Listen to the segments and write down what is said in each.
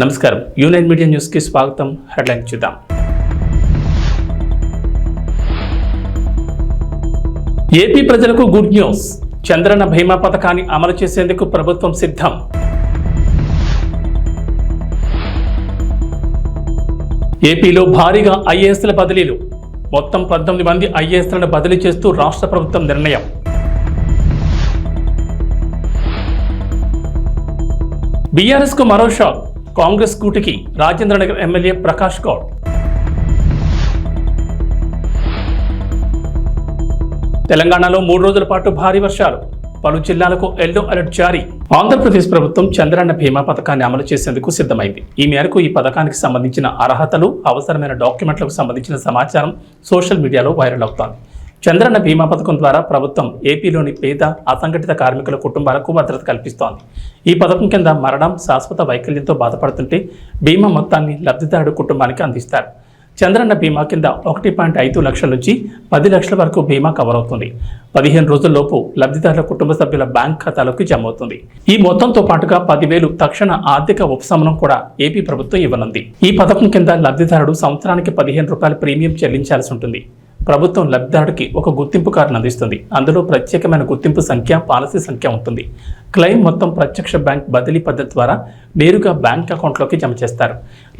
నమస్కారం. యూనైన్ మీడియా న్యూస్కి స్వాగతం. హెడ్లైన్ చూద్దాం. ఏపీ ప్రజలకు గుడ్ న్యూస్. చంద్రన్న భీమా పథకాన్ని అమలు చేసేందుకు ప్రభుత్వం సిద్ధం. ఏపీలో భారీగా ఐఏఎస్ల బదిలీలు. మొత్తం పద్దెనిమిది మంది ఐఏఎస్లను బదిలీ చేస్తూ రాష్ట్ర ప్రభుత్వం నిర్ణయం. బీఆర్ఎస్కు మరో షాక్. కాంగ్రెస్ కూటికి రాజేంద్రనగర్ ఎమ్మెల్యే ప్రకాష్ గౌడ్. తెలంగాణలో మూడు రోజుల పాటు భారీ వర్షాలు. పలు జిల్లాలకు ఎల్లో అలర్ట్ జారీ. ఆంధ్రప్రదేశ్ ప్రభుత్వం చంద్రన్న బీమా పథకాన్ని అమలు చేసేందుకు సిద్ధమైంది. ఈ మేరకు ఈ పథకానికి సంబంధించిన అర్హతలు అవసరమైన డాక్యుమెంట్లకు సంబంధించిన సమాచారం సోషల్ మీడియాలో వైరల్ అవుతోంది. చంద్రన్న బీమా పథకం ద్వారా ప్రభుత్వం ఏపీలోని పేద అసంఘటిత కార్మికుల కుటుంబాలకు భద్రత కల్పిస్తోంది. ఈ పథకం కింద మరణం శాశ్వత వైకల్యంతో బాధపడుతుంటే బీమా మొత్తాన్ని లబ్ధిదారుడు కుటుంబానికి అందిస్తారు. చంద్రన్న బీమా కింద ఒకటి పాయింట్ ఐదు లక్షల నుంచి పది లక్షల వరకు బీమా కవర్ అవుతుంది. పదిహేను రోజుల్లోపు లబ్ధిదారుల కుటుంబ సభ్యుల బ్యాంక్ ఖాతాలకు జమ అవుతుంది. ఈ మొత్తంతో పాటుగా పదివేలు తక్షణ ఆర్థిక ఉపశమనం కూడా ఏపీ ప్రభుత్వం ఇవ్వనుంది. ఈ పథకం కింద లబ్ధిదారుడు సంవత్సరానికి పదిహేను రూపాయల ప్రీమియం చెల్లించాల్సి ఉంటుంది. ప్రభుత్వం లబ్ధిదారుడికి ఒక గుర్తింపు కార్డును అందిస్తుంది. అందులో ప్రత్యేకమైన గుర్తింపు సంఖ్య పాలసీ సంఖ్య ఉంటుంది. క్లెయిమ్ మొత్తం ప్రత్యక్ష బ్యాంక్ బదిలీ పద్ధతి ద్వారా నేరుగా బ్యాంక్ అకౌంట్లోకి జమ చేస్తారు.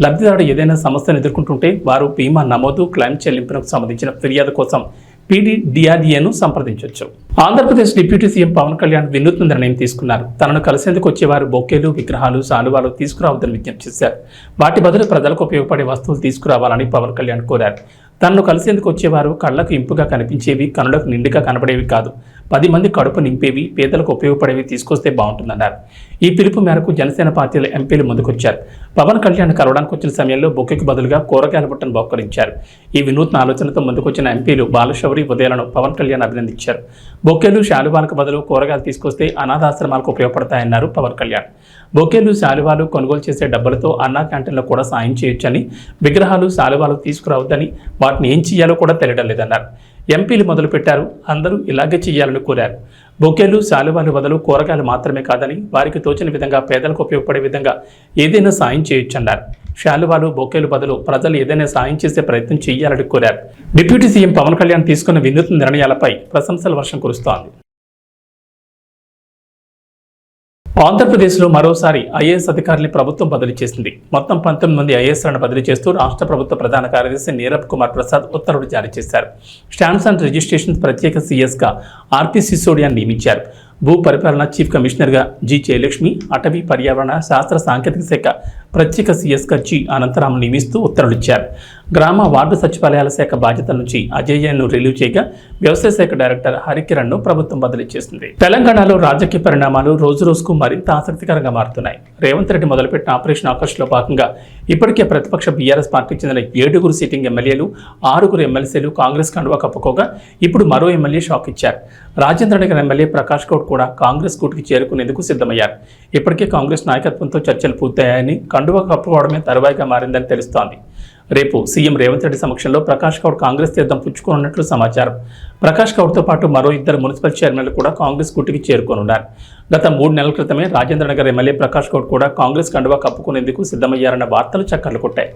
లబ్ధిదారుడు ఏదైనా సమస్యను ఎదుర్కొంటుంటే వారు బీమా నమోదు క్లెయిమ్ చెల్లింపునకు సంబంధించిన ఫిర్యాదు కోసం పీడీడీఆర్డీఏను సంప్రదించవచ్చు ఆంధ్రప్రదేశ్ డిప్యూటీ సీఎం పవన్ కళ్యాణ్ వినూత్న నిర్ణయం తీసుకున్నారు. తనను కలిసేందుకు వచ్చేవారు బొకేలు విగ్రహాలు శాలువాలు తీసుకురావద్దని విజ్ఞప్తి చేశారు. వాటి బదులు ప్రజలకు ఉపయోగపడే వస్తువులు తీసుకురావాలని పవన్ కళ్యాణ్ కోరారు. తనను కలిసేందుకు వచ్చేవారు కళ్ళకు ఇంపుగా కనిపించేవి కనులకు నిండుగా కనపడేవి కాదు. పది మంది కడుపు నింపేవి పేదలకు ఉపయోగపడేవి తీసుకొస్తే బాగుంటుందన్నారు. ఈ పిలుపు మేరకు జనసేన పార్టీల ఎంపీలు ముందుకొచ్చారు. పవన్ కళ్యాణ్ కలవడానికి వచ్చిన సమయంలో బొక్కెకు బదులుగా కూరగాయల బుట్టను బహుకరించారు. ఈ వినూత్న ఆలోచనతో ముందుకొచ్చిన ఎంపీలు బాలశౌరి ఉదయాలను పవన్ కళ్యాణ్ అభినందించారు. బొక్కెలు శాలువాలకు బదులు కూరగాయలు తీసుకొస్తే అనాథాశ్రమాలకు ఉపయోగపడతాయన్నారు పవన్ కళ్యాణ్. బొకేలు శాలువాలు కొనుగోలు చేసే డబ్బులతో అన్నా క్యాంటీన్లో కూడా సాయం చేయొచ్చని విగ్రహాలు శాలువాలు తీసుకురావద్దని వాటిని ఏం చేయాలో కూడా తెలియడం లేదన్నారు. ఎంపీలు మొదలుపెట్టారు. అందరూ ఇలాగే చేయాలని కోరారు. బొకేలు శాలువాలు వదలు కూరగాయలు మాత్రమే కాదని వారికి తోచిన విధంగా పేదలకు ఉపయోగపడే విధంగా ఏదైనా సాయం చేయొచ్చన్నారు. శాలువాలు బొకేలు బదులు ప్రజలు ఏదైనా సాయం చేసే ప్రయత్నం చేయాలని కోరారు. డిప్యూటీ సీఎం పవన్ కళ్యాణ్ తీసుకున్న వినూత్న నిర్ణయాలపై ప్రశంసల వర్షం కురుస్తోంది. ఆంధ్రప్రదేశ్లో మరోసారి ఐఏఎస్ అధికారుల్ని ప్రభుత్వం బదిలీ చేసింది. మొత్తం పంతొమ్మిది మంది ఐఏఎస్లను బదిలీ చేస్తూ రాష్ట్ర ప్రభుత్వ ప్రధాన కార్యదర్శి నీరబ్ కుమార్ ప్రసాద్ ఉత్తర్వులు జారీ చేశారు. స్టాంప్స్ అండ్ రిజిస్ట్రేషన్ ప్రత్యేక సీఎస్గా ఆర్పీ సిసోడియాన్ని నియమించారు. భూ పరిపాలన చీఫ్ కమిషనర్గా జి జయలక్ష్మి అటవీ పర్యావరణ శాస్త్ర సాంకేతిక శాఖ ప్రత్యేక సీఎస్గా జి అనంతరాం నియమిస్తూ ఉత్తర్వులు ఇచ్చారు. గ్రామ వార్డు సచివాలయాల శాఖ బాధ్యతల నుంచి అజయ్యను రిలీవ్ చేయగా వ్యవసాయ శాఖ డైరెక్టర్ హరికిరణ్ను ప్రభుత్వం బదిలీ చేసింది. తెలంగాణలో రాజకీయ పరిణామాలు రోజు రోజుకు మరింత ఆసక్తికరంగా మారుతున్నాయి. రేవంత్ రెడ్డి మొదలుపెట్టిన ఆపరేషన్ ఆకర్ష్లో భాగంగా ఇప్పటికే ప్రతిపక్ష బీఆర్ఎస్ పార్టీకి చెందిన ఏడుగురు సిట్టింగ్ ఎమ్మెల్యేలు ఆరుగురు ఎమ్మెల్సీలు కాంగ్రెస్ కండువా కప్పుకోగా ఇప్పుడు మరో ఎమ్మెల్యే షాక్ ఇచ్చారు. రాజేంద్ర నగర్ ఎమ్మెల్యే ప్రకాష్ గౌడ్ కూడా కాంగ్రెస్ కూటికి చేరుకునేందుకు సిద్ధమయ్యారు. ఇప్పటికే కాంగ్రెస్ నాయకత్వంతో చర్చలు పూర్తయ్యాయని కండువా కప్పుకోవడమే తరువాయిగా మారిందని తెలుస్తోంది. రేపు సీఎం రేవంత్ రెడ్డి సమక్షంలో ప్రకాష్ గౌడ్ కాంగ్రెస్ తీర్థం పుచ్చుకోనున్నట్లు సమాచారం. ప్రకాష్ గౌడ్తో పాటు మరో ఇద్దరు మున్సిపల్ చైర్మన్లు కూడా కాంగ్రెస్ కూటికి చేరుకోనున్నారు. గత మూడు నెలల క్రితమే రాజేంద్ర నగర్ ఎమ్మెల్యే ప్రకాష్ గౌడ్ కూడా కాంగ్రెస్ కండువా కప్పుకునేందుకు సిద్ధమయ్యారన్న వార్తలు చక్కర్లు కొట్టాయి.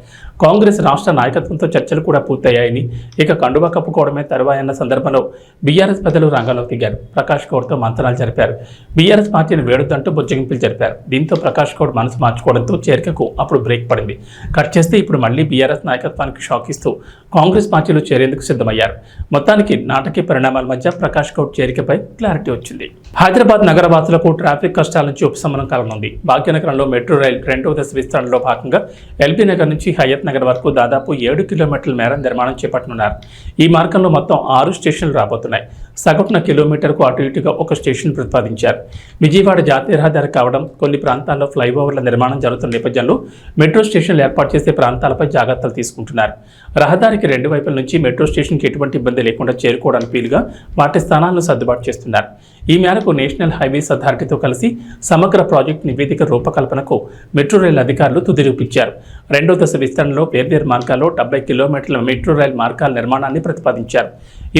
కాంగ్రెస్ రాష్ట్ర నాయకత్వంతో చర్చలు కూడా పూర్తయ్యాయని ఇక కండువా కప్పుకోవడమే తరువాయన్న సందర్భంలో బీఆర్ఎస్ ప్రజలు రంగంలోకి దిగారు. ప్రకాష్ గౌడ్తో మంతనాలు జరిపారు. బీఆర్ఎస్ పార్టీని వేడొద్దంటూ బుజ్జగింపులు జరిపారు. దీంతో ప్రకాష్ గౌడ్ మనసు మార్చుకోవడంతో చేరికకు అప్పుడు బ్రేక్ పడింది. కట్ చేస్తే ఇప్పుడు మళ్ళీ బీఆర్ఎస్ నాయకత్వానికి షాక్ ఇస్తూ కాంగ్రెస్ పార్టీలో చేరేందుకు సిద్ధమయ్యారు. మొత్తానికి నాటకీయ పరిణామాల మధ్య ప్రకాష్ గౌడ్ చేరికపై క్లారిటీ వచ్చింది. హైదరాబాద్ నగరవాసులకు ట్రాఫిక్ కష్టాల నుంచి ఉపశమనం కలగనుంది భాగ్యనగరంలో మెట్రో రైల్ రెండవ దశ విస్తరణలో భాగంగా ఎల్బీ నగర్ నుంచి హయత్ నగర్ వరకు దాదాపు ఏడు కిలోమీటర్ల మేర నిర్మాణం చేపట్టనున్నారు. ఈ మార్గంలో మొత్తం ఆరు స్టేషన్లు రాబోతున్నాయి. సగటున కిలోమీటర్కు అటు ఇటుగా ఒక స్టేషన్ ప్రతిపాదించారు. విజయవాడ జాతీయ రహదారి కావడం కొన్ని ప్రాంతాల్లో ఫ్లైఓవర్ల నిర్మాణం జరుగుతున్న నేపథ్యంలో మెట్రో స్టేషన్లు ఏర్పాటు చేసే ప్రాంతాలపై జాగ్రత్తలు తీసుకుంటున్నారు. రహదారికి రెండు వైపుల నుంచి మెట్రో స్టేషన్కి ఎటువంటి ఇబ్బంది లేకుండా చేరుకోవడానికి వీలుగా వాటి స్థానాలను సర్దుబాటు చేస్తున్నారు. ఈ మేరకు నేషనల్ హైవేస్ అథారిటీతో కలిసి సమగ్ర ప్రాజెక్ట్ నివేదిక రూపకల్పనకు మెట్రో రైల్ అధికారులు తుది రూపించారు. రెండో దశ విస్తరణలో వేర్వేరు మార్గాల్లో డెబ్బై కిలోమీటర్ల మెట్రో రైల్ మార్గాల నిర్మాణాన్ని ప్రతిపాదించారు.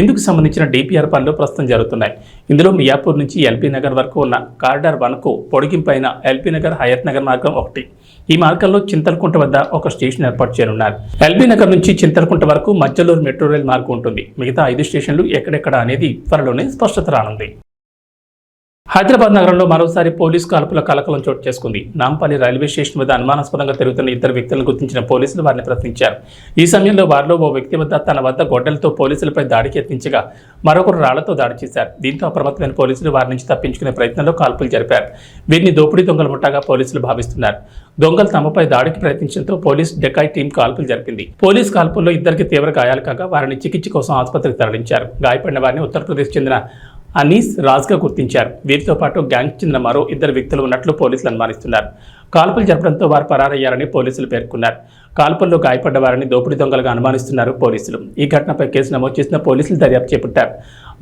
ఇందుకు సంబంధించిన డిపిఆర్ పనులు పనులు ప్రస్తుతం జరుగుతున్నాయి. ఇందులో మియాపూర్ నుంచి ఎల్బీ నగర్ వరకు ఉన్న కారిడార్ వన్కు పొడిగింపైన ఎల్బీ నగర్ హయత్ నగర్ మార్గం ఒకటి. ఈ మార్గంలో చింతలకుంట వద్ద ఒక స్టేషన్ ఏర్పాటు చేయనున్నారు. ఎల్బీ నగర్ నుంచి చింతలకుంట వరకు మధ్యలూరు మెట్రో రైల్ మార్గం ఉంటుంది. మిగతా ఐదు స్టేషన్లు ఎక్కడెక్కడ అనేది త్వరలోనే స్పష్టత రానుంది. హైదరాబాద్ నగరంలో మరోసారి పోలీసు కాల్పుల కలకలం చోటు చేసుకుంది. నాంపల్లి రైల్వే స్టేషన్ వద్ద అనుమానాస్పదంగా తిరుగుతున్న ఇద్దరు వ్యక్తులను గుర్తించిన పోలీసులు వారిని ప్రశ్నించారు. ఈ సమయంలో వారిలో ఓ వ్యక్తి వద్ద తన వద్ద గొడ్డలతో పోలీసులపై దాడికి యత్నించగా మరొకరు రాళ్ళతో దాడి చేశారు. దీంతో అప్రమత్తమైన పోలీసులు వారి నుంచి తప్పించుకునే ప్రయత్నంలో కాల్పులు జరిపారు. వీరిని దోపిడీ దొంగల ముఠాగా పోలీసులు భావిస్తున్నారు. దొంగలు తమపై దాడికి ప్రయత్నించడంతో పోలీస్ డెకాయ్ టీం కాల్పులు జరిపింది. పోలీస్ కాల్పుల్లో ఇద్దరికి తీవ్ర గాయాలు కాగా వారిని చికిత్స కోసం ఆసుపత్రికి తరలించారు. గాయపడిన వారిని ఉత్తరప్రదేశ్ చెందిన అనీస్ రాజ్గా గుర్తించారు. వీరితో పాటు గ్యాంగ్ చెందిన మరో ఇద్దరు వ్యక్తులు ఉన్నట్లు పోలీసులు అనుమానిస్తున్నారు. కాల్పులు జరపడంతో వారు పరారయ్యారని పోలీసులు పేర్కొన్నారు. కాల్పుల్లో గాయపడ్డ వారిని దోపిడీ దొంగలుగా అనుమానిస్తున్నారు పోలీసులు. ఈ ఘటనపై కేసు నమోదు చేసిన పోలీసులు దర్యాప్తు చేపట్టారు.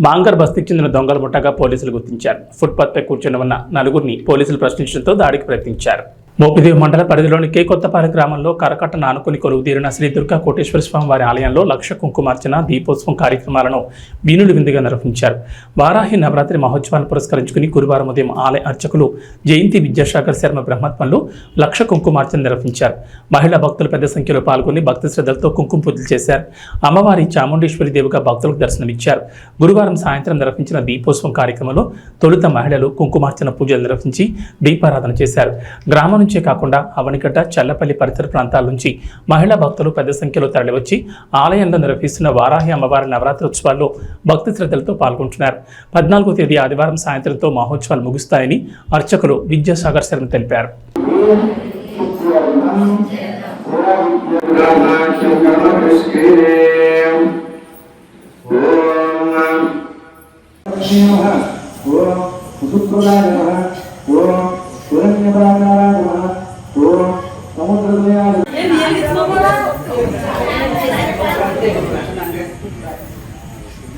మాంగర్ బస్తీకి చెందిన దొంగల ముఠాగా పోలీసులు గుర్తించారు. ఫుట్పాత్పై కూర్చొని ఉన్న నలుగురిని పోలీసులు ప్రశ్నించడంతో దాడికి ప్రయత్నించారు. మోపిదేవి మండల పరిధిలోని కే కొత్తపాలెం గ్రామంలో కరకట్టను ఆనుకుని కొలువు తీరిన శ్రీ దుర్గా కోటేశ్వర స్వామి వారి ఆలయంలో లక్ష కుంకుమార్చన దీపోత్సవం కార్యక్రమాలను వీనులు విందుగా నిర్వహించారు. వారాహి నవరాత్రి మహోత్సవాన్ని పురస్కరించుకుని గురువారం ఉదయం ఆలయ అర్చకులు జయంతి విద్యాసాగర్ శర్మ బ్రహ్మత్వంలో లక్ష కుంకుమార్చన నిర్వహించారు. మహిళా భక్తులు పెద్ద సంఖ్యలో పాల్గొని భక్తి శ్రద్ధలతో కుంకుమ పూజలు చేశారు. అమ్మవారి చాముండేశ్వరి దేవిగా భక్తులకు దర్శనమిచ్చారు. గురువారం సాయంత్రం నిర్వహించిన దీపోత్సవం కార్యక్రమంలో తొలుత మహిళలు కుంకుమార్చన పూజలు నిర్వహించి దీపారాధన చేశారు. గ్రామం నుంచే కాకుండా అవనిగడ్డ చల్లపల్లి పరిసర ప్రాంతాల నుంచి మహిళా భక్తులు పెద్ద సంఖ్యలో తరలివచ్చి ఆలయంలో నిర్వహిస్తున్న వారాహి అమ్మవారి నవరాత్రి ఉత్సవాల్లో భక్తి శ్రద్ధలతో పాల్గొంటున్నారు. పద్నాలుగో తేదీ ఆదివారం సాయంత్రంతో మహోత్సవాలు ముగుస్తాయని అర్చకులు విద్యాసాగర్ శర్మ తెలిపారు. ఓం నమః ఓం నమః ఓం సముద్రదయాయ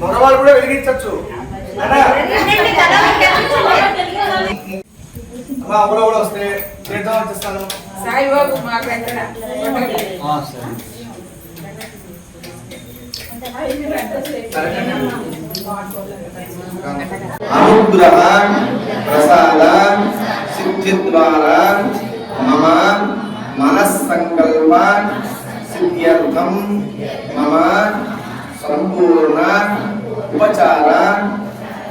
మగవాళ్ళు కూడా వెలిగించవచ్చు కూడా వస్తే చేద్దాం వచ్చేస్తాను సాయిబాబు మాకు ఎక్కడ అనుగ్రహ ప్రసాద సిద్ధి ద్వారా మమ మనస్సంకల్ప సిద్ధ్యర్థం. మమ సంపూర్ణ ఉపచార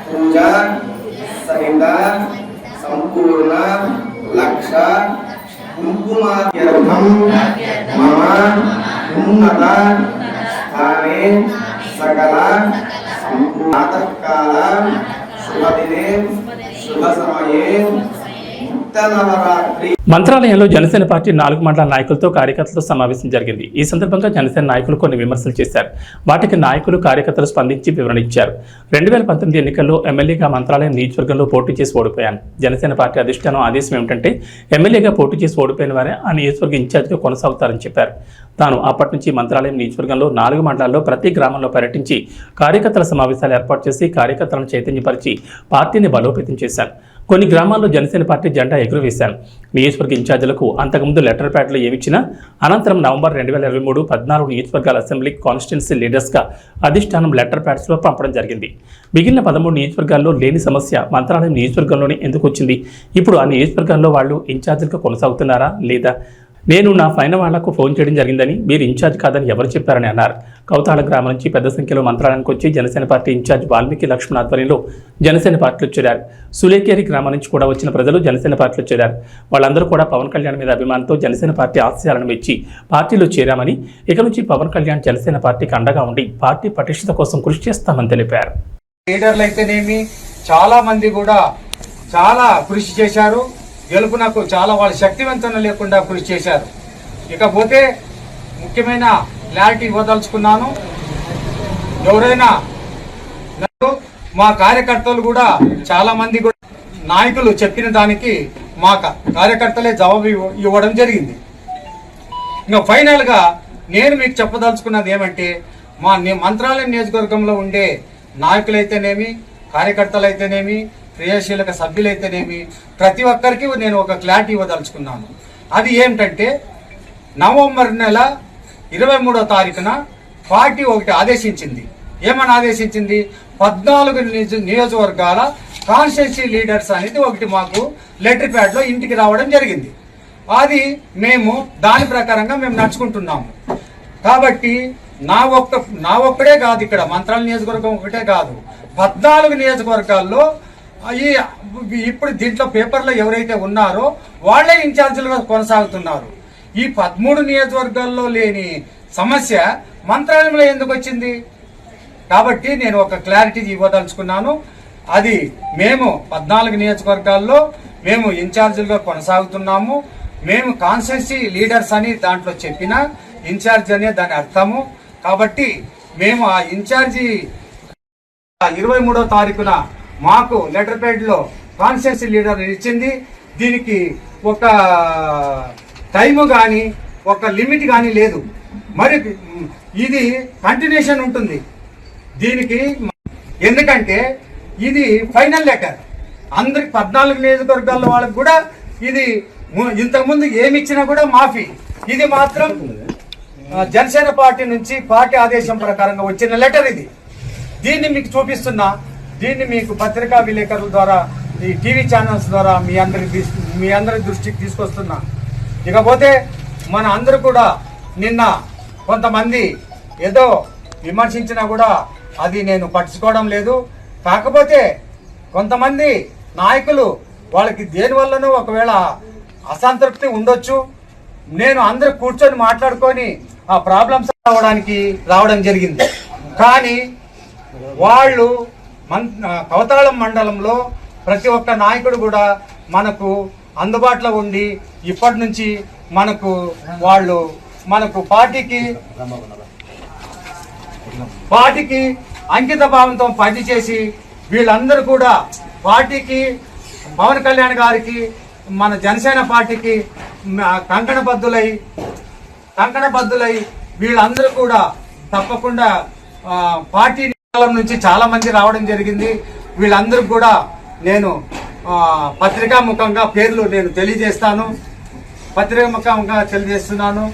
పూజ సహిత సంపూర్ణ లక్ష కుంకుమార్థం మమ ఉన్నత స్థానే సకల సంపూర్ణ ప్రాతకాల శుభదినే శుభ సమయే మంత్రాలయంలో జనసేన పార్టీ నాలుగు మండల నాయకులతో కార్యకర్తలతో సమావేశం జరిగింది. ఈ సందర్భంగా జనసేన నాయకులు కొన్ని విమర్శలు చేశారు. వాటికి నాయకులు కార్యకర్తలు స్పందించి వివరణ ఇచ్చారు. రెండు వేల పంతొమ్మిది ఎన్నికల్లో ఎమ్మెల్యేగా మంత్రాలయం నియోజకవర్గంలో పోటీ చేసి ఓడిపోయాను. జనసేన పార్టీ అధిష్టానం ఆదేశం ఏమిటంటే ఎమ్మెల్యేగా పోటీ చేసి ఓడిపోయిన వారే ఆ నియోజకవర్గ ఇన్ఛార్జిగా కొనసాగుతారని చెప్పారు. తాను అప్పటి నుంచి మంత్రాలయం నియోజకవర్గంలో నాలుగు మండలాల్లో ప్రతి గ్రామంలో పర్యటించి కార్యకర్తల సమావేశాలు ఏర్పాటు చేసి కార్యకర్తలను చైతన్యపరిచి పార్టీని బలోపేతం చేశాను. కొన్ని గ్రామాల్లో జనసేన పార్టీ జెండా ఎగురవేశాను నియోజకవర్గ ఇన్ఛార్జీలకు అంతకుముందు లెటర్ ప్యాడ్లు ఏమిచ్చినా అనంతరం నవంబర్ రెండు వేల ఇరవై మూడు పద్నాలుగు నియోజకవర్గాల అసెంబ్లీ కాన్స్టిట్యున్సీ లీడర్స్గా అధిష్టానం లెటర్ ప్యాడ్స్లో పంపడం జరిగింది. మిగిలిన పదమూడు నియోజకవర్గాల్లో లేని సమస్య మంత్రాలయం నియోజకవర్గంలోనే ఎందుకు వచ్చింది? ఇప్పుడు ఆ నియోజకవర్గాల్లో వాళ్ళు ఇన్ఛార్జీలుగా కొనసాగుతున్నారా లేదా నేను నా పైన వాళ్ళకు ఫోన్ చేయడం జరిగిందని మీరు ఇన్ఛార్జ్ కాదని ఎవరు చెప్పారని అన్నారు. కౌతాళ గ్రామం నుంచి పెద్ద సంఖ్యలో మంత్రాలయానికి వచ్చి Janasena party in charge Valmiki Lakshman ఆధ్వర్యంలో జనసేన పార్టీలో చేరారు. సులేకేరి గ్రామం నుంచి కూడా వచ్చిన ప్రజలు జనసేన పార్టీలో చేరారు. వాళ్ళందరూ కూడా పవన్ కళ్యాణ్ మీద అభిమానంతో జనసేన పార్టీ ఆశయాలను మెచ్చి పార్టీలో చేరామని ఇక నుంచి పవన్ కళ్యాణ్ జనసేన పార్టీకి అండగా ఉండి పార్టీ పటిష్టత కోసం కృషి చేస్తామని తెలిపారు. లీడర్లు అయితేనేమి చాలా మంది కూడా చాలా కృషి చేశారు. గెలుపునకు చాలా వాళ్ళ శక్తివంతం లేకుండా కృషి చేశారు. ఇకపోతే ముఖ్యమైన క్లారిటీ ఇవ్వదలుచుకున్నాను. ఎవరైనా మా కార్యకర్తలు కూడా చాలా మంది కూడా నాయకులు చెప్పిన దానికి మా కార్యకర్తలే జవాబు ఇవ్వ- ఇవ్వడం జరిగింది. ఇంకా ఫైనల్గా నేను మీకు చెప్పదలుచుకున్నది ఏమంటే మా మంత్రాలయం నియోజకవర్గంలో ఉండే నాయకులైతేనేమి కార్యకర్తలైతేనేమి క్రియాశీలక సభ్యులైతేనేమి ప్రతి ఒక్కరికి నేను ఒక క్లారిటీ ఇవ్వదలుచుకున్నాను. అది ఏమిటంటే నవంబర్ నెల ఇరవై మూడో తారీఖున పార్టీ ఒకటి ఆదేశించింది. ఏమని ఆదేశించింది? పద్నాలుగు నియోజ- నియోజకవర్గాల కాన్స్టిట్యూన్సీ లీడర్స్ అనేది ఒకటి మాకు లెటర్ ప్యాడ్లో ఇంటికి రావడం జరిగింది. అది మేము దాని ప్రకారంగా మేము నడుచుకుంటున్నాము. కాబట్టి నా ఒక్క నా ఒక్కడే కాదు ఇక్కడ మంత్రాల నియోజకవర్గం ఒకటే కాదు. పద్నాలుగు నియోజకవర్గాల్లో ఈ ఇప్పుడు దీంట్లో పేపర్లో ఎవరైతే ఉన్నారో వాళ్ళే ఇన్ఛార్జీలుగా కొనసాగుతున్నారు. ఈ పదమూడు నియోజకవర్గాల్లో లేని సమస్య మంత్రాలయంలో ఎందుకు వచ్చింది? కాబట్టి నేను ఒక క్లారిటీ ఇవ్వదలుచుకున్నాను. అది మేము పద్నాలుగు నియోజకవర్గాల్లో మేము ఇన్ఛార్జీలుగా కొనసాగుతున్నాము. మేము కాన్స్టిట్యూన్సీ లీడర్స్ అని దాంట్లో చెప్పిన ఇన్ఛార్జ్ అనే దాని అర్థము. కాబట్టి మేము ఆ ఇన్ఛార్జి ఇరవై మూడో తారీఖున మాకు లెటర్ ప్యాడ్లో కాన్స్టిట్యూన్సీ లీడర్ ఇచ్చింది. దీనికి ఒక టైము కానీ ఒక లిమిట్ కానీ లేదు. మరి ఇది కంటిన్యూషన్ ఉంటుంది. దీనికి ఎందుకంటే ఇది ఫైనల్ లెటర్ అందరికి పద్నాలుగు నియోజకవర్గాల వాళ్ళకి కూడా ఇది ము- ఇంతకుముందు ఏమి ఇచ్చినా కూడా మాఫీ. ఇది మాత్రం జనసేన పార్టీ నుంచి పార్టీ ఆదేశం ప్రకారంగా వచ్చిన లెటర్ ఇది. దీన్ని మీకు చూపిస్తున్నా. దీన్ని మీకు పత్రికా విలేకరుల ద్వారా ఈ టీవీ ఛానల్స్ ద్వారా మీ అందరి మీ అందరి దృష్టికి తీసుకొస్తున్నా. ఇకపోతే మన అందరూ కూడా నిన్న కొంతమంది ఏదో విమర్శించినా కూడా అది నేను పట్టించుకోవడం లేదు. కాకపోతే కొంతమంది నాయకులు వాళ్ళకి దేనివల్లనూ ఒకవేళ అసంతృప్తి ఉండొచ్చు. నేను అందరూ కూర్చొని మాట్లాడుకొని ఆ ప్రాబ్లమ్స్ రావడానికి రావడం జరిగింది. కానీ వాళ్ళు మన్ కవతాళం మండలంలో ప్రతి ఒక్క నాయకుడు కూడా మనకు అందుబాటులో ఉండి ఇప్పటి నుంచి మనకు వాళ్ళు మనకు పార్టీకి పార్టీకి అంకిత భావంతో పనిచేసి వీళ్ళందరూ కూడా పార్టీకి పవన్ కళ్యాణ్ గారికి మన జనసేన పార్టీకి కంకణబద్ధులై కంకణబద్ధులై వీళ్ళందరూ కూడా తప్పకుండా పార్టీని కాలం నుంచి చాలా మంది రావడం జరిగింది. వీళ్ళందరూ కూడా నేను పత్రికా ముఖంగా పేర్లు నేను తెలియజేస్తాను. పత్రికా ముఖంగా తెలియజేస్తున్నాను.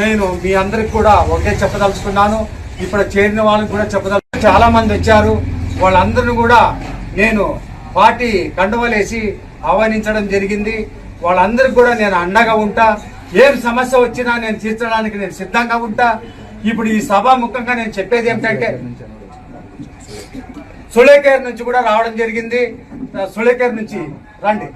నేను మీ అందరికి కూడా ఒకే చెప్పదలుచుకున్నాను. ఇప్పుడు చేరిన వాళ్ళకి కూడా చెప్పదలు చాలా మంది వచ్చారు. వాళ్ళందరిని కూడా నేను పార్టీ కండువలేసి ఆహ్వానించడం జరిగింది. వాళ్ళందరికి కూడా నేను అండగా ఉంటా. ఏం సమస్య వచ్చినా నేను తీర్చడానికి నేను సిద్ధంగా ఉంటా. ఇప్పుడు ఈ సభాముఖంగా నేను చెప్పేది ఏమిటంటే సులేకేర్ నుంచి కూడా రావడం జరిగింది. సులేఖర్ సులేకేర్ నుంచి రండి.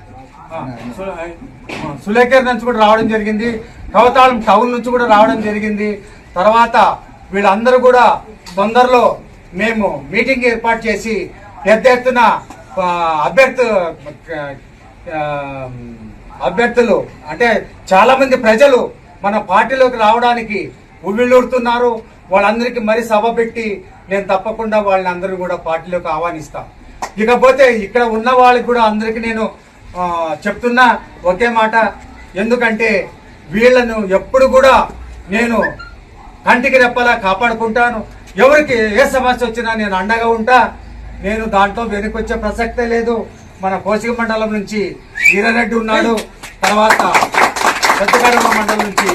సు- సులేకేర్ నుంచి కూడా రావడం జరిగింది. కవతాళం టౌన్ నుంచి కూడా రావడం జరిగింది. తర్వాత వీళ్ళందరూ కూడా తొందరలో మేము మీటింగ్ ఏర్పాటు చేసి పెద్ద ఎత్తున అభ్యర్థు అభ్యర్థులు అంటే చాలా మంది ప్రజలు మన పార్టీలోకి రావడానికి ఉవ్విళ్ళూరుతున్నారు. వాళ్ళందరికీ మరి సభ పెట్టి నేను తప్పకుండా వాళ్ళని అందరూ కూడా పార్టీలోకి ఆహ్వానిస్తాను ఇకపోతే ఇక్కడ ఉన్న వాళ్ళకి కూడా అందరికీ నేను చెప్తున్నా ఒకే మాట. ఎందుకంటే వీళ్ళను ఎప్పుడు కూడా నేను కంటికి రెప్పలా కాపాడుకుంటాను. ఎవరికి ఏ సమస్య వచ్చినా నేను అండగా ఉంటా. నేను దాంట్లో వెనుకొచ్చే ప్రసక్తే లేదు. మన కోసిక మండలం నుంచి వీరారెడ్డి ఉన్నాడు. తర్వాత పెద్దకడమ మండలం నుంచి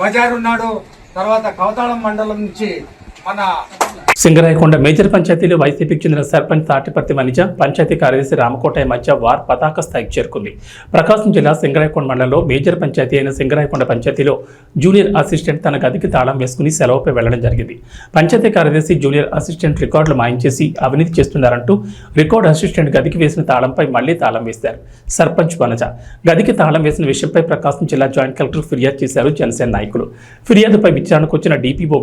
బజార్ ఉన్నాడు. తర్వాత కవతాళం మండలం నుంచి సింగరాయకొండ మేజర్ పంచాయతీలో వైసీపీకి చెందిన సర్పంచ్ తాటిపర్తి వనిజ పంచాయతీ కార్యదర్శి రామకోటయ్య మధ్య వార్ పతాక స్థాయికి చేరుకుంది. ప్రకాశం జిల్లా సింగరాయకొండ మండలంలో మేజర్ పంచాయతీ అయిన సింగరాయకొండ పంచాయతీలో జూనియర్ అసిస్టెంట్ తన గదికి తాళం వేసుకుని సెలవుపై వెళ్ళడం జరిగింది. పంచాయతీ కార్యదర్శి జూనియర్ అసిస్టెంట్ రికార్డులు మాయించేసి అవినీతి చేస్తున్నారంటూ రికార్డు అసిస్టెంట్ గదికి వేసిన తాళంపై మళ్ళీ తాళం వేశారు సర్పంచ్ వనజ. గదికి తాళం వేసిన విషయంపై ప్రకాశం జిల్లా జాయింట్ కలెక్టర్ ఫిర్యాదు చేశారు జనసేన నాయకులు. ఫిర్యాదుపై విచారణకు వచ్చిన డీపీఓ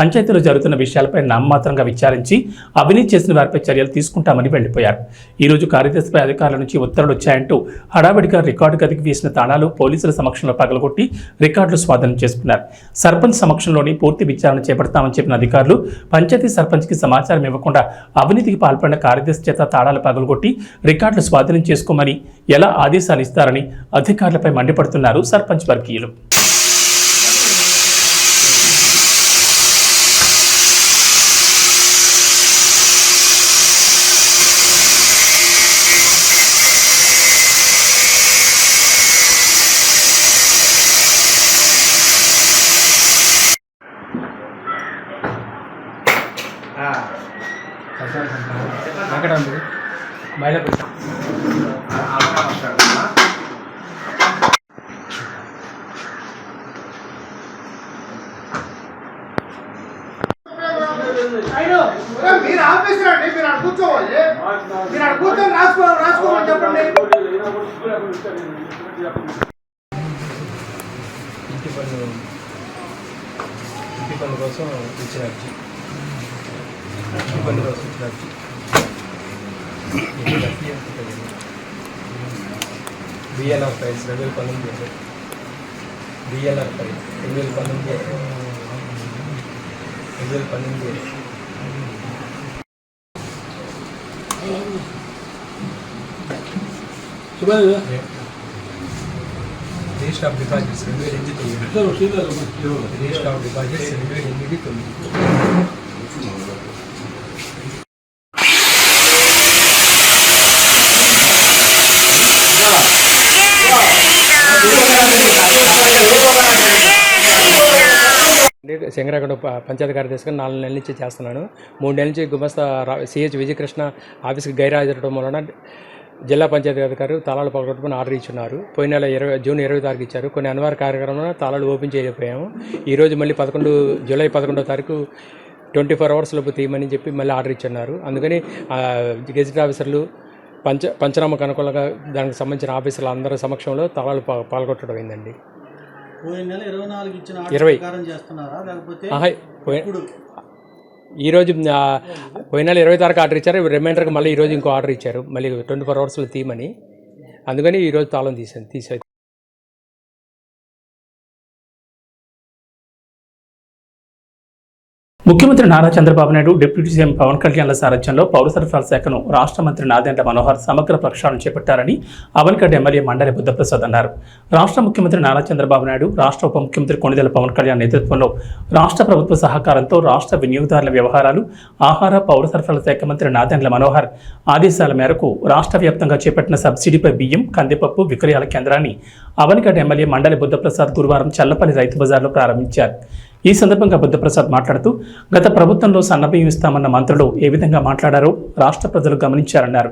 పంచాయతీ పంచాయతీలో జరుగుతున్న విషయాలపై నామమాత్రంగా విచారించి అవినీతి చేసిన వారిపై చర్యలు తీసుకుంటామని వెళ్ళిపోయారు ఈ రోజు కార్యదర్శిపై అధికారుల నుంచి ఉత్తర్వులు వచ్చాయంటూ హడావిడిగా రికార్డు గదికి వేసిన తాళాలు పోలీసుల సమక్షంలో పగలగొట్టి రికార్డులు స్వాధీనం చేసుకున్నారు. సర్పంచ్ సమక్షంలోని పూర్తి విచారణ చేపడతామని చెప్పిన అధికారులు పంచాయతీ సర్పంచ్కి సమాచారం ఇవ్వకుండా అవినీతికి పాల్పడిన కార్యదర్శి చేత తాళాలు పగలగొట్టి రికార్డులు స్వాధీనం చేసుకోమని ఎలా ఆదేశాలు ఇస్తారని అధికారులపై మండిపడుతున్నారు సర్పంచ్ వర్గీయులు. మీరు ఆఫీసర్ అండి మీరు అక్కడ కూర్చోవాలి. మీరు అక్కడ కూర్చొని రాసుకో రాసుకోమని చెప్పండి. ఇంటి పన్ను ఇంటి పన్ను కోసం ఇచ్చిన అర్జీ. ఇంటి పన్ను కోసం ఇచ్చిన అర్జీ. ఇది అర్జీ ఉంటుంది బిఎల్ఆర్ ఫైల్స్ రెండు వేల పంతొమ్మిది బిఎల్ఆర్ ఫైల్ రెండు వేల పంతొమ్మిది రెండు వేల పంతొమ్మిది రిజిస్టర్ ఆఫ్ డిపాజిట్స్ రెండు వేల ఎనిమిది తొమ్మిది రిజిస్టర్ ఆఫ్ డిపాజిట్స్ రెండు వేల ఎనిమిది తొమ్మిది నేను శంకరాగడ పంచాయతీ కార్యదర్శిగా నాలుగు నెలల నుంచి చేస్తున్నాను. మూడు నెలల నుంచి గుమస్తా రా సిహెచ్ విజయకృష్ణ ఆఫీస్కి గైరాజరడం వలన జిల్లా పంచాయతీ అధికారులు తాళాలు పగలగొట్టుకుని ఆర్డర్ ఇచ్చున్నారు. పోయిన నెల ఇరవై జూన్ ఇరవై తారీఖు ఇచ్చారు. కొన్ని అనివార్య కార్యక్రమంలో తాళాలు ఓపెన్ చేయలేకపోయాము. ఈరోజు మళ్ళీ పదకొండు జూలై పదకొండో తారీఖు ట్వంటీ ఫోర్ అవర్స్ లోపు తీయమని చెప్పి మళ్ళీ ఆర్డర్ ఇచ్చున్నారు. అందుకని గెజిట్ ఆఫీసర్లు పంచ పంచనామకు అనుకూలంగా దానికి సంబంధించిన ఆఫీసర్లు అందరి సమక్షంలో తాళాలు పాల్గొట్టడం అయిందండి. ఇరవై ఈరోజు పోయిన నెల ఇరవై తారీఖు ఆర్డర్ ఇచ్చారు రిమైండర్కి మళ్ళీ ఈరోజు ఇంకో ఆర్డర్ ఇచ్చారు. మళ్ళీ ట్వంటీ ఫోర్ అవర్స్లో తీయమని. అందుకని ఈరోజు తాళం తీసాను తీసే ముఖ్యమంత్రి నారా చంద్రబాబు నాయుడు డిప్యూటీ సీఎం పవన్ కళ్యాణ్ల సారథ్యంలో పౌర సరఫరాల శాఖను రాష్ట్ర మంత్రి నాదెండ్ల మనోహర్ సమగ్ర ప్రక్షాళన చేపట్టారని అవన్కడ్ ఎమ్మెల్యే మండలి బుద్ధప్రసాద్ అన్నారు. రాష్ట్ర ముఖ్యమంత్రి నారా చంద్రబాబు నాయుడు రాష్ట్ర ఉప ముఖ్యమంత్రి కొణిదెల పవన్ కళ్యాణ్ నేతృత్వంలో రాష్ట్ర ప్రభుత్వ సహకారంతో రాష్ట్ర వినియోగదారుల వ్యవహారాలు ఆహార పౌర సరఫరాల శాఖ మంత్రి నాదెండ్ల మనోహర్ ఆదేశాల మేరకు రాష్ట్ర వ్యాప్తంగా చేపట్టిన సబ్సిడీపై బియ్యం కందిపప్పు విక్రయాల కేంద్రాన్ని అవనిగడ్డ ఎమ్మెల్యే మండలి బుద్ధప్రసాద్ గురువారం చల్లపల్లి రైతు బజార్లో ప్రారంభించారు. ఈ సందర్భంగా బుద్ధప్రసాద్ మాట్లాడుతూ గత ప్రభుత్వంలో సన్నబియ్యం ఇస్తామన్న మంత్రులు ఏ విధంగా మాట్లాడారో రాష్ట్ర ప్రజలు గమనించారన్నారు.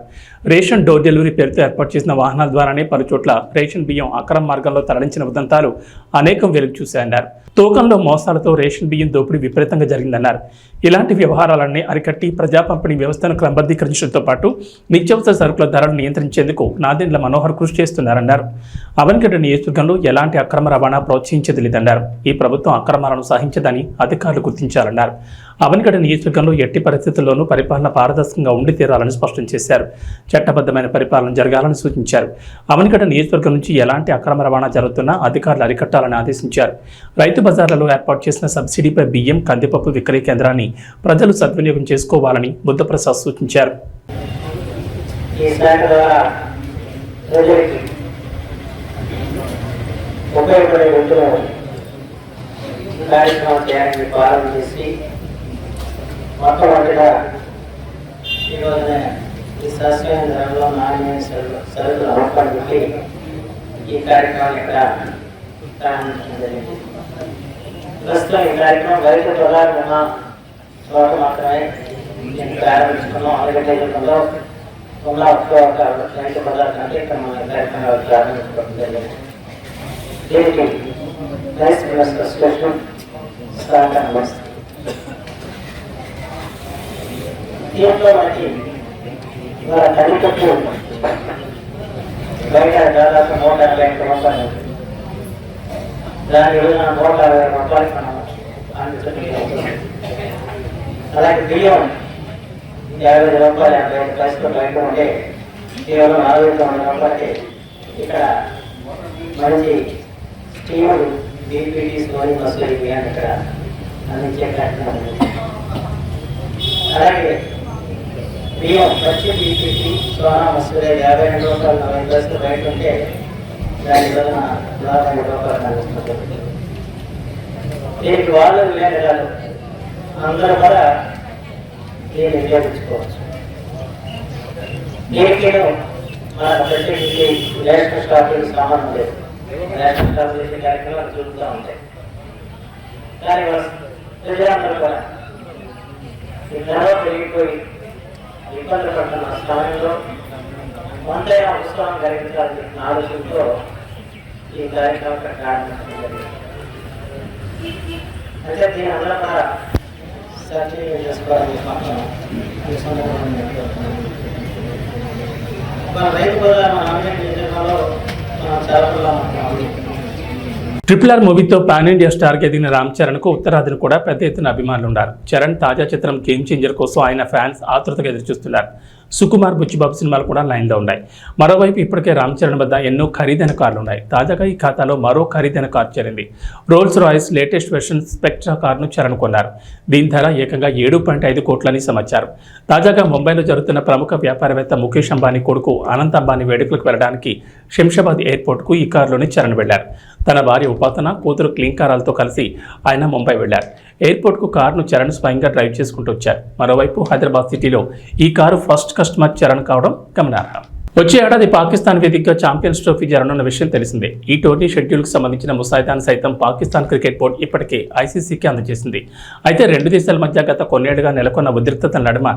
రేషన్ డోర్ డెలివరీ పేరుతో ఏర్పాటు చేసిన వాహనాల ద్వారానే పలు చోట్ల రేషన్ బియ్యం అక్రమ మార్గంలో తరలించిన ఉదంతాలు అనేకం వెలుగు చూశాయన్నారు. తూకంలో మోసాలతో రేషన్ బియ్యం దోపిడీ విపరీతంగా జరిగిందన్నారు. ఇలాంటి వ్యవహారాలన్నీ అరికట్టి ప్రజా పంపిణీ వ్యవస్థను క్రమబద్ధీకరించడంతో పాటు నిత్యావసర సరుకుల ధరలు నియంత్రించేందుకు నాదెండ్ల మనోహర్ కృషి చేస్తున్నారన్నారు. అవన్గడ్డ నియోజకవర్గంలో ఎలాంటి అక్రమ రవాణా ప్రోత్సహించేది లేదన్నారు. ఈ ప్రభుత్వం అక్రమాలను సహించదని అధికారులు గుర్తించాలన్నారు అవనిగడ నియోజకవర్గంలో ఎట్టి పరిస్థితుల్లోనూ పరిపాలన పారదర్శకంగా ఉండి తీరాలని స్పష్టం చేశారు. చట్టబద్ధమైన పరిపాలన జరగాలని సూచించారు. అవనిగడ నియోజకవర్గం నుంచి ఎలాంటి అక్రమ రవాణా జరుగుతున్నా అధికారులు అరికట్టాలని ఆదేశించారు. రైతు బజార్లలో ఏర్పాటు చేసిన సబ్సిడీపై బియ్యం కందిపప్పు విక్రయ కేంద్రాన్ని ప్రజలు సద్వినియోగం చేసుకోవాలని బుద్ధప్రసాద్ సూచించారు. ఉపయోగపడే కార్యక్రమం ప్రారంభించి మొట్టమొదటిగా ఈ రోజున ఈ శాస్త్రీయ ధరలో నాణ్యమైన సరుకు సరుకుల అమ్మకానికి ఈ కార్యక్రమాన్ని ఇక్కడ ప్రారంభించడం జరిగింది. ప్రస్తుతం ఈ కార్యక్రమం రైతు ప్రధానమైన చోట మాత్రమే దీన్ని ప్రారంభించుకున్నాం అలాగే జిల్లాలో ఉన్న ఒక్క రైతు పదార్థం అంటే ఇక్కడ మన కార్యక్రమాలు ప్రారంభించుకోవడం జరిగింది. దీనికి రైస్ మినిస్టర్ స్పెషల్ సహకారం వస్తుంది దీంట్లో మనకి ఇవాళ తల్లికప్పు బయట దాదాపు నూట యాభై ఒక్క రూపాయలు దాని విలువ నూట అరవై రూపాయలకి మనం అందుతుంది అలాగే బియ్యం యాభై రూపాయలు ఎనభై ఐదు పైసలు బయట ఉంటే కేవలం నలభై తొమ్మిది రూపాయలకి ఇక్కడ మంచి స్టీములు బీపీటీ స్టోరీ మసూరి బియ్యాన్ని ఇక్కడ అందించే కార్యక్రమం అలాగే మేము ప్రతి బీపీకి సోనా మసూరి యాభై రెండు రూపాయలు నలభై పైసలు బయట ఉంటే దాని వలన నలభై రూపాయలు అందిస్తుంది దీనికి వాళ్ళు లేని కాదు. అందరూ కూడా దీన్ని వినియోగించుకోవచ్చు ఏపీలో మన ప్రతి రేషన్ షాపులకు సంబంధం లేదు. రేషన్ షాపులు చేసే కార్యక్రమాలు జరుగుతూ ఉంటాయి. కానీ వాళ్ళ ప్రజలందరూ కూడా ఈ ధర పెరిగిపోయి ఇబ్బంది పడుతున్న సమయంలో కొంతైనా ఉత్సవం కలిగించాలని ఆలోచనతో ఈ కార్యక్రమం ఇక్కడ ప్రారంభించడం జరిగింది దీని అందరూ కూడా సర్టిఫికేట్ చేసుకోవాలని మన రైతు కూడా మన అమెరికా నియోజకవర్గంలో మనం చాలా కూడా ట్రిపుల్ ఆర్ మూవీతో పాన్ ఇండియా స్టార్కి ఎదిగిన రామ్ చరణ్కు ఉత్తరాదిని కూడా పెద్ద ఎత్తున అభిమానులు ఉన్నారు చరణ్ తాజా చిత్రం గేమ్ చేంజర్ కోసం ఆయన ఫ్యాన్స్ ఆతృతగా ఎదురుచూస్తున్నారు. సుకుమార్ బుచ్చిబాబు సినిమాలు కూడా లైన్లో ఉన్నాయి. మరోవైపు ఇప్పటికే రామ్ చరణ్ వద్ద ఎన్నో ఖరీదైన కార్లు ఉన్నాయి. తాజాగా ఈ ఖాతాలో మరో ఖరీదైన కారు చేరింది. Rolls Royce latest version Spectre కార్ను Charan కొన్నారు. దీని ధర ఏకంగా ఏడు పాయింట్ ఐదు కోట్లని సమాచారం. తాజాగా ముంబైలో జరుగుతున్న ప్రముఖ వ్యాపారవేత్త ముఖేష్ అంబానీ కొడుకు అనంత్ అంబానీ వేడుకలకు వెళ్ళడానికి శంషాబాద్ ఎయిర్పోర్ట్కు ఈ కారులోనే చరణ్ వెళ్ళారు తన భార్య ఉపాసన కూతురు క్లింకారాలతో కలిసి ఆయన ముంబై వెళ్ళారు ఎయిర్పోర్ట్కు కారును చరణ్ స్వయంగా డ్రైవ్ చేసుకుంటూ వచ్చారు. మరోవైపు హైదరాబాద్ సిటీలో ఈ కారు ఫస్ట్ కస్టమర్ చరణ్ కావడం గమనార్హం. వచ్చే ఏడాది పాకిస్తాన్ వేదికగా ఛాంపియన్స్ ట్రోఫీ జరగనున్న విషయం తెలిసిందే. ఈ టోర్నీ షెడ్యూల్కి సంబంధించిన ముసాయిదాను సైతం పాకిస్తాన్ క్రికెట్ బోర్డు ఇప్పటికే ఐసీసీకి అందజేసింది. అయితే రెండు దేశాల మధ్య గత కొన్నేళ్ళుగా నెలకొన్న ఉద్రిక్తత నడుమ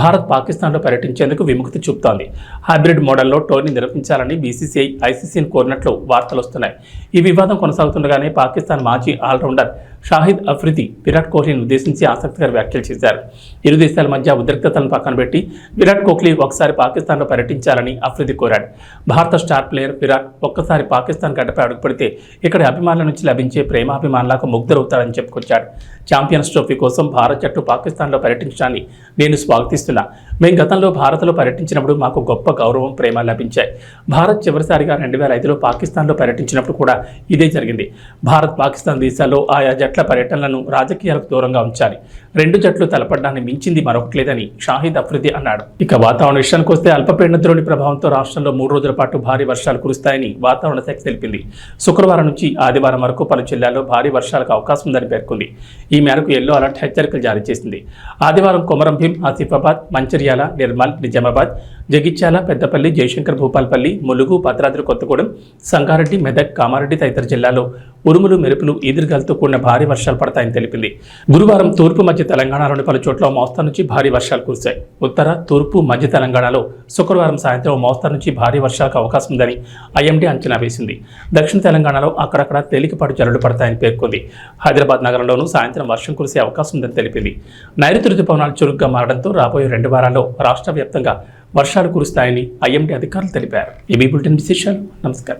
భారత్ పాకిస్తాన్లో పర్యటించేందుకు విముక్తి చూపుతోంది. హైబ్రిడ్ మోడల్లో టోర్నీ నిర్వహించాలని బీసీసీఐ ఐసీసీని కోరినట్లు వార్తలు వస్తున్నాయి ఈ వివాదం కొనసాగుతుండగానే పాకిస్తాన్ మాజీ ఆల్రౌండర్ షాహిద్ అఫ్రిది విరాట్ కోహ్లీని ఉద్దేశించి ఆసక్తికర వ్యాఖ్యలు చేశారు. ఇరు దేశాల మధ్య ఉద్రిక్తతలను పక్కన పెట్టి విరాట్ కోహ్లీ ఒకసారి పాకిస్తాన్లో పర్యటించాలని అఫ్రిది కోరాడు. భారత స్టార్ ప్లేయర్ విరాట్ ఒక్కసారి పాకిస్తాన్ గడ్డపై అడుగుపడితే ఇక్కడ అభిమానుల నుంచి లభించే ప్రేమాభిమానులకు ముగ్ధరవుతాడని చెప్పుకొచ్చాడు. ఛాంపియన్స్ ట్రోఫీ కోసం భారత్ జట్టు పాకిస్తాన్లో పర్యటించడాన్ని నేను స్వాగతిస్తున్నా. మేము గతంలో భారత్లో పర్యటించినప్పుడు మాకు గొప్ప గౌరవం ప్రేమ లభించాయి. భారత్ చివరిసారిగా రెండు వేల ఐదులో పాకిస్తాన్లో పర్యటించినప్పుడు కూడా ఇదే జరిగింది. భారత్ పాకిస్తాన్ దేశాల్లో ఆయా జట్ల పర్యటనలను రాజకీయాలకు దూరంగా ఉంచాలి. రెండు జట్లు తలపడ్డాన్ని మించింది మరొకటి లేదని షాహిద్ అఫ్రిది అన్నాడు. ఇక వాతావరణ విషయానికి వస్తే అల్పపీడనద్రోణి ప్రభావంతో రాష్ట్రంలో మూడు రోజుల పాటు భారీ వర్షాలు కురుస్తాయని వాతావరణ శాఖ తెలిపింది. శుక్రవారం నుంచి ఆదివారం వరకు పలు జిల్లాల్లో భారీ వర్షాలకు అవకాశం ఉందని పేర్కొంది. ఈ మేరకు ఎల్లో అలర్ట్ హెచ్చరికలు జారీ చేసింది. ఆదివారం కొమరం భీం ఆసిఫాబాద్ మంచిర్యాల నిర్మల్ నిజామాబాద్ జగిత్యాల పెద్దపల్లి జయశంకర్ భూపాల్పల్లి ములుగు భద్రాద్రి కొత్తగూడెం సంగారెడ్డి మెదక్ కామారెడ్డి తదితర జిల్లాలో ఉరుములు మెరుపులు ఈదురుగాలతో కూడిన భారీ వర్షాలు పడతాయని తెలిపింది. గురువారం తూర్పు మధ్య తెలంగాణలోని పలు చోట్ల మోస్తరు నుంచి భారీ వర్షాలు కురిశాయి. ఉత్తర తూర్పు మధ్య తెలంగాణలో శుక్రవారం సాయంత్రం మోస్తరు నుంచి భారీ వర్షాలకు అవకాశం ఉందని ఐఎండీ అంచనా వేసింది. దక్షిణ తెలంగాణలో అక్కడక్కడ తేలికపాటి జల్లులు పడతాయని పేర్కొంది. హైదరాబాద్ నగరంలోనూ సాయంత్రం వర్షం కురిసే అవకాశం ఉందని తెలిపింది. నైరుతి రుతుపవనాలు చురుగ్గా మారడంతో రాబోయే రెండు వారాల్లో రాష్ట్ర వ్యాప్తంగా వర్షాలు కురుస్తాయని ఐఎండీ అధికారులు తెలిపారు. ఏబీ బులెటిన్ విశేషాలు. నమస్కారం.